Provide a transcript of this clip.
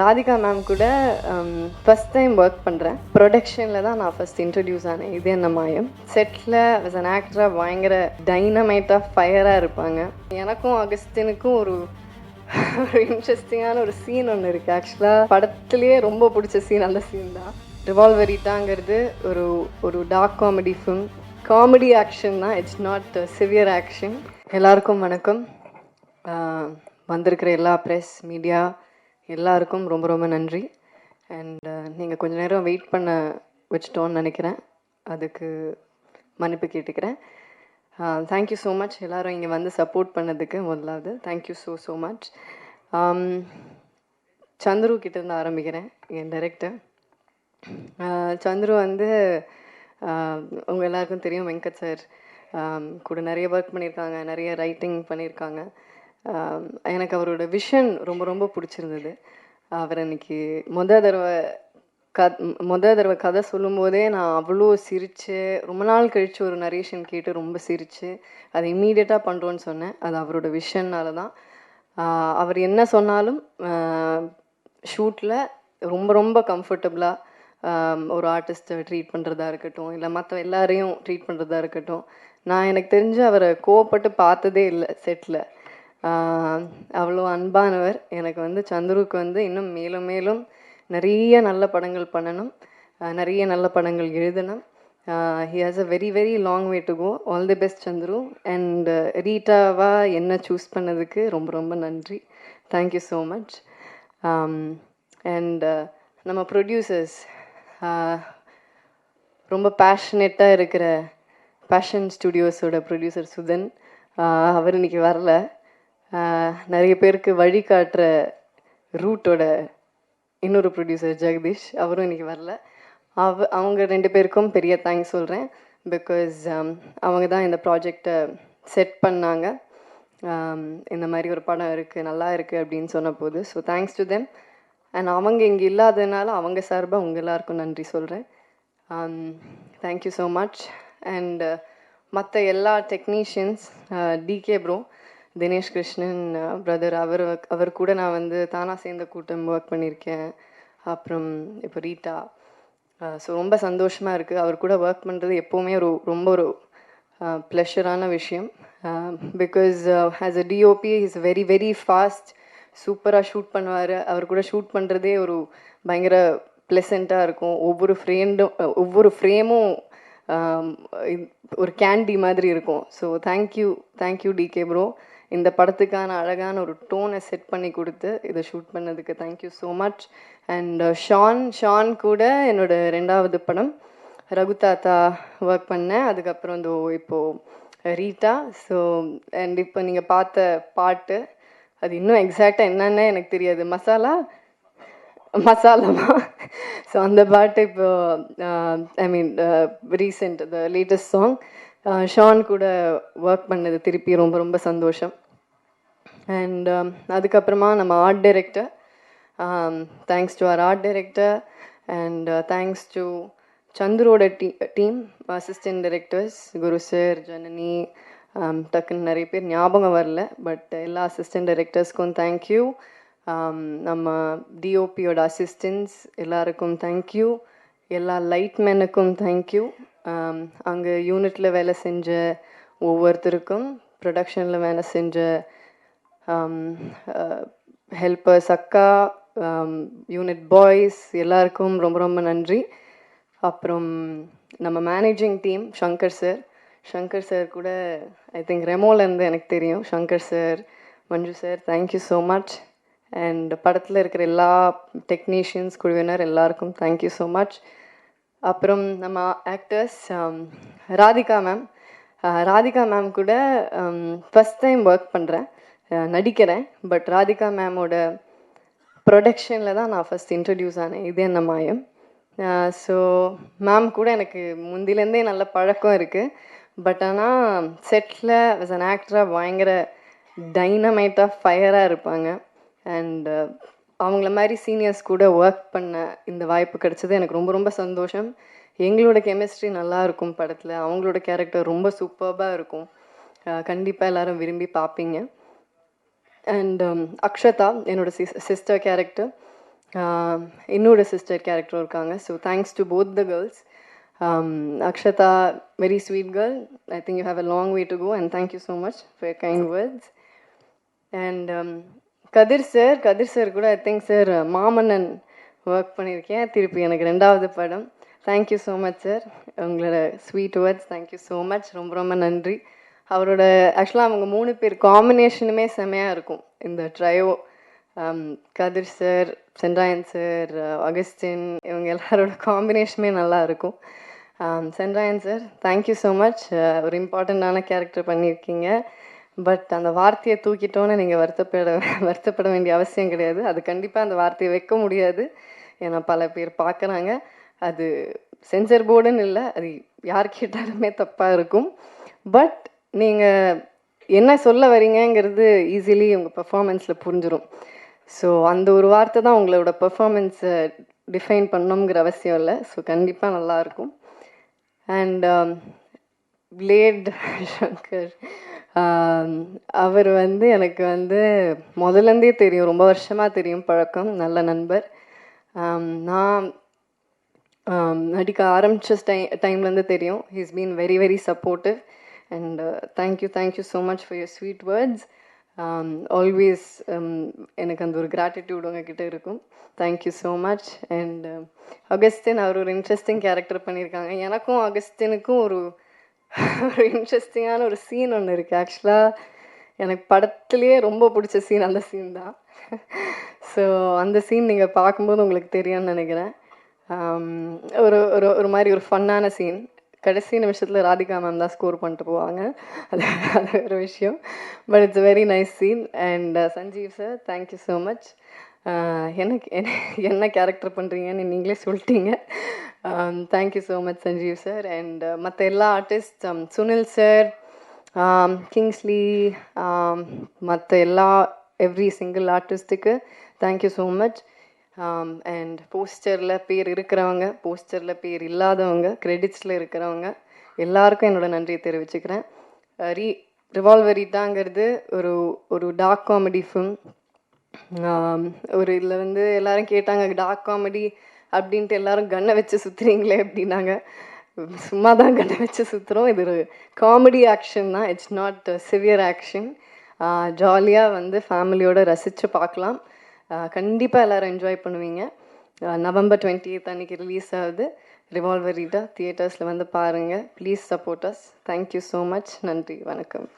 Radhika ma'am கூட first time work பண்ணுறேன் ப்ரொடக்ஷனில் தான் நான் ஃபஸ்ட் இன்ட்ரடியூஸ் ஆனேன். இது என்ன மாயம்? செட்டில் அஸ் அன் ஆக்டராக பயங்கர டைனமைட்டாக ஃபயராக இருப்பாங்க. எனக்கும் அகஸ்டினுக்கும் ஒரு ஒரு இன்ட்ரெஸ்டிங்கான ஒரு சீன் ஒன்று இருக்குது ஆக்சுவலாக படத்துலேயே ரொம்ப பிடிச்ச சீன் அந்த சீன் தான். ரிவால்வரிட்டாங்கிறது ஒரு ஒரு dark comedy film comedy action தான். இட்ஸ் நாட் சிவியர் ஆக்ஷன் எல்லாருக்கும் வணக்கம். வந்திருக்கிற எல்லா ப்ரெஸ் மீடியா எல்லாருக்கும் ரொம்ப ரொம்ப நன்றி. அண்ட் uh, நீங்கள் கொஞ்ச நேரம் வெயிட் பண்ண வச்சிட்டோன்னு நினைக்கிறேன். அதுக்கு மன்னிப்பு கேட்டுக்கிறேன். Uh, தேங்க்யூ ஸோ மச் எல்லோரும் இங்கே வந்து சப்போர்ட் பண்ணதுக்கு முதலாவது thank you so so much Chandru கிட்டேருந்து ஆரம்பிக்கிறேன் என் டைரக்டர் uh, சந்துரு வந்து உங்கள் எல்லாருக்கும் தெரியும் வெங்கட் சார் um, கூட நிறைய ஒர்க் பண்ணியிருக்காங்க நிறைய ரைட்டிங் பண்ணியிருக்காங்க. எனக்கு அவரோட விஷன் ரொம்ப ரொம்ப பிடிச்சிருந்தது. அவர் அன்னைக்கு முத தடவை க முத தடவை கதை சொல்லும்போதே நான் அவ்வளோ சிரித்து ரொம்ப நாள் கழித்து ஒரு நரேஷன் கேட்டு ரொம்ப சிரித்து அதை இம்மீடியட்டாக பண்ணுறோன்னு சொன்னேன். அது அவரோட விஷன்னால தான். அவர் என்ன சொன்னாலும் ஷூட்டில் ரொம்ப ரொம்ப கம்ஃபர்டபுளாக ஒரு ஆர்டிஸ்ட்டை ட்ரீட் பண்ணுறதா இருக்கட்டும் இல்லை மற்ற எல்லாரையும் ட்ரீட் பண்ணுறதா இருக்கட்டும். நான் எனக்கு தெரிஞ்சு அவரை கோவப்பட்டு பார்த்ததே இல்லை செட்டில் அவ்வளோ அன்பானவர். எனக்கு வந்து சந்துருக்கு வந்து இன்னும் மேலும் மேலும் நிறைய நல்ல படங்கள் பண்ணணும். நிறைய நல்ல படங்கள் எழுதணும். He has a very very long way to go all the best Chandru. And ரீட்டாவாக என்ன சூஸ் பண்ணதுக்கு ரொம்ப ரொம்ப நன்றி. Thank you so much and நம்ம ப்ரொடியூசர்ஸ் ரொம்ப பேஷனேட்டாக இருக்கிற பேஷன் ஸ்டுடியோஸோட ப்ரொடியூசர் சுதன் அவர் இன்னைக்கு வரல. நிறைய பேருக்கு வழி காட்டுற ரூட்டோட இன்னொரு ப்ரொடியூசர் ஜெகதீஷ் அவரும் இன்னைக்கு வரல. அவ அவங்க ரெண்டு பேருக்கும் பெரிய தேங்க்ஸ் சொல்கிறேன் பிகாஸ் அவங்க தான் இந்த ப்ராஜெக்டை செட் பண்ணாங்க. Um, இந்த மாதிரி ஒரு படம் இருக்குது நல்லா இருக்குது அப்படின்னு சொன்ன போது so thanks to them and அவங்க இங்கே இல்லாததுனால அவங்க சார்பாக உங்கள் எல்லாருக்கும் நன்றி சொல்கிறேன் தேங்க்யூ ஸோ மச் அண்ட் மற்ற எல்லா technicians DK bro Dinesh Krishnan brother அவர் அவர் கூட நான் வந்து தானாக சேர்ந்த கூட்டம் ஒர்க் பண்ணியிருக்கேன். அப்புறம் இப்போ ரீட்டா. ஸோ ரொம்ப சந்தோஷமாக இருக்குது அவர் கூட ஒர்க் பண்ணுறது எப்போவுமே ஒரு ரொம்ப ஒரு ப்ளஷரான விஷயம். Because as a DOP is very very fast சூப்பராக ஷூட் பண்ணுவார். அவர் கூட ஷூட் பண்ணுறதே ஒரு பயங்கர ப்ளசண்ட்டாக இருக்கும். ஒவ்வொரு ஃப்ரேண்டும் ஒவ்வொரு ஃப்ரேமும் ஒரு கேண்டி மாதிரி இருக்கும். So thank you thank you DK bro இந்த படத்துக்கான அழகான ஒரு டோனை செட் பண்ணி கொடுத்து இதை ஷூட் பண்ணதுக்கு thank you so much and Shaan Shaan கூட என்னோட ரெண்டாவது படம் ரகு தாத்தா ஒர்க் பண்ணேன். அதுக்கப்புறம் இந்த இப்போது uh, ரீட்டா. ஸோ அண்ட் இப்போ நீங்கள் பார்த்த பாட்டு அது இன்னும் எக்ஸாக்டாக என்னென்ன எனக்கு தெரியாது. மசாலா? மசாலாமா ஸோ அந்த பாட்டு இப்போ I mean recent the latest song Shaan கூட ஒர்க் பண்ணது திருப்பி ரொம்ப ரொம்ப சந்தோஷம். அண்ட் um, அதுக்கப்புறமா நம்ம art director thanks to our art director and thanks to சந்துரோட tea team assistant directors Guru sir Janani டக்குன்னு நிறைய பேர் ஞாபகம் வரல பட் எல்லா அசிஸ்டன்ட் டைரக்டர்ஸ்க்கும் தேங்க்யூ நம்ம டிஓபியோட அசிஸ்டன்ஸ் எல்லாருக்கும் தேங்க்யூ எல்லா லைட்மேனுக்கும் தேங்க்யூ அங்கே யூனிட்டில் வேலை செஞ்ச ஒவ்வொருத்தருக்கும் ப்ரொடக்ஷனில் வேலை செஞ்ச ஹெல்பர்ஸ் அக்கா யூனிட் பாய்ஸ் எல்லாருக்கும் ரொம்ப ரொம்ப நன்றி. அப்புறம் நம்ம managing team Shankar sir Shankar sir கூட ஐ திங்க் ரெமோலேருந்து எனக்கு தெரியும். Shankar sir Manju sir thank you so much and படத்தில் இருக்கிற எல்லா டெக்னீஷியன்ஸ் குழுவினர் எல்லாருக்கும் தேங்க்யூ ஸோ மச் அப்புறம் நம்ம actors um, Radhika ma'am Radhika ma'am கூட ஃபஸ்ட் டைம் ஒர்க் பண்ணுறேன் நடிக்கிறேன். பட் ராதிகா மேமோட ப்ரொடக்ஷனில் தான் நான் ஃபஸ்ட் இன்ட்ரடியூஸ் ஆனேன். இது என்ன மாயம்? ஸோ மேம் கூட எனக்கு முந்திலேருந்தே நல்ல பழக்கம் இருக்குது பட் ஆனால் செட்டில் ஆஸ் அன் ஆக்டராக பயங்கர டைனமைட்டாக ஃபயராக இருப்பாங்க. அண்ட் அவங்கள மாதிரி சீனியர்ஸ் கூட ஒர்க் பண்ண இந்த வாய்ப்பு கிடைச்சது. எனக்கு ரொம்ப ரொம்ப சந்தோஷம். எங்களோட கெமிஸ்ட்ரி நல்லா இருக்கும் படத்தில். அவங்களோட கேரக்டர் ரொம்ப சூப்பர்பாக இருக்கும். கண்டிப்பாக எல்லாரும் விரும்பி பார்ப்பீங்க அண்ட் um, அக்ஷதா என்னோட சிஸ் சிஸ்டர் கேரக்டர் என்னோட சிஸ்டர் கேரக்டரும் இருக்காங்க. So thanks to both the girls Akshata very sweet girl I think you have a long way to go and thank you so much for kind words and Kathir sir Kathir sir கூட I think sir Maamannan work பண்ணியிருக்கேன். திருப்பி எனக்கு ரெண்டாவது படம். Thank you so much sir உங்களோட sweet words thank you so much ரொம்ப ரொம்ப நன்றி. அவரோட ஆக்சுவலாக அவங்க மூணு பேர் காம்பினேஷனுமே செமையாக இருக்கும். இந்த trio um, Kathir sir Sendrayan sir Augustine இவங்க எல்லாரோட காம்பினேஷனுமே நல்லா இருக்கும். Sendrayan sir thank you so much ஒரு இம்பார்ட்டண்ட்டான கேரக்டர் பண்ணியிருக்கீங்க. பட் அந்த வார்த்தையை தூக்கிட்டோன்னு நீங்கள் வருத்தப்பட வருத்தப்பட வேண்டிய அவசியம் கிடையாது. அது கண்டிப்பாக அந்த வார்த்தையை வைக்க முடியாது. ஏன்னா பல பேர் பார்க்குறாங்க. அது சென்சர் போர்டுன்னு இல்லை அது யார் கேட்டாலுமே தப்பாக இருக்கும். பட் நீங்கள் என்ன சொல்ல வரீங்கங்கிறது ஈஸிலி உங்கள் பெர்ஃபார்மன்ஸில் புரிஞ்சிடும் ஸோ அந்த ஒரு வார்த்தை தான் உங்களோட பெர்ஃபார்மன்ஸை டிஃபைன் பண்ணணுங்கிற அவசியம் இல்லை. ஸோ கண்டிப்பாக நல்லாயிருக்கும் அண்ட் பிளேட் um, சங்கர் அவர் வந்து எனக்கு வந்து முதலேருந்தே தெரியும் ரொம்ப வருஷமாக தெரியும் பழக்கம் நல்ல நண்பர். நான் நடிக்க ஆரம்பித்த டை டைம்லேருந்து தெரியும். He's been very very supportive and thank you thank you so much for your sweet words always எனக்கு அந்த ஒரு கிராட்டிடியூட் உங்ககிட்ட இருக்கும். Thank you so much and Augustine அவர் ஒரு இன்ட்ரெஸ்டிங் கேரக்டர் பண்ணியிருக்காங்க. எனக்கும் அகஸ்டினுக்கும் ஒரு ஒரு இன்ட்ரெஸ்டிங்கான ஒரு சீன் ஒன்று இருக்குது ஆக்சுவலாக எனக்கு படத்துலேயே ரொம்ப பிடிச்ச சீன் அந்த சீன் தான். ஸோ அந்த சீன் நீங்கள் பார்க்கும்போது உங்களுக்கு தெரியும்னு நினைக்கிறேன். Um, ஒரு ஒரு ஒரு மாதிரி ஒரு ஃபன்னான சீன் கடைசி நிமிஷத்தில் ராதிகா மேம் தான் ஸ்கோர் பண்ணிட்டு போவாங்க. அது அது ஒரு விஷயம். But it's very nice scene and Sanjeev sir thank you so much என்ன என்ன கேரக்டர் பண்ணுறீங்கன்னு நீங்களே சொல்லிட்டீங்க. Thank you so much Sanjeev sir and மற்ற எல்லா ஆர்டிஸ்ட் சுனில் சார் கிங்ஸ்லி மற்ற எல்லா every single ஆர்டிஸ்ட்டுக்கு thank you so much and போஸ்டரில் பேர் இருக்கிறவங்க போஸ்டரில் பேர் இல்லாதவங்க கிரெடிட்ஸில் இருக்கிறவங்க எல்லாருக்கும் என்னோடய நன்றியை தெரிவிச்சுக்கிறேன். ரீ ரிவால்வரிட்டாங்கிறது ஒரு ஒரு டார்க் காமெடி ஃபிலிம் ஒரு இதில் வந்து எல்லாரும் கேட்டாங்க டார்க் காமெடி அப்படின்ட்டு எல்லாரும் கண்ணை வச்சு சுற்றுறீங்களே அப்படின்னாங்க. சும்மா தான் கண்ணை வச்சு சுற்றுறோம் இது ஒரு காமெடி ஆக்ஷன் தான். இட்ஸ் நாட் சிவியர் ஆக்ஷன் ஜாலியாக வந்து ஃபேமிலியோடு ரசித்து பார்க்கலாம். கண்டிப்பாக எல்லோரும் என்ஜாய் பண்ணுவீங்க. நவம்பர் டுவெண்ட்டி எய்த் அன்றைக்கி ரிலீஸ் ஆகுது. ரிவால்வர் ரீட்டா தியேட்டர்ஸில் வந்து பாருங்கள் please support us thank you so much நன்றி வணக்கம்.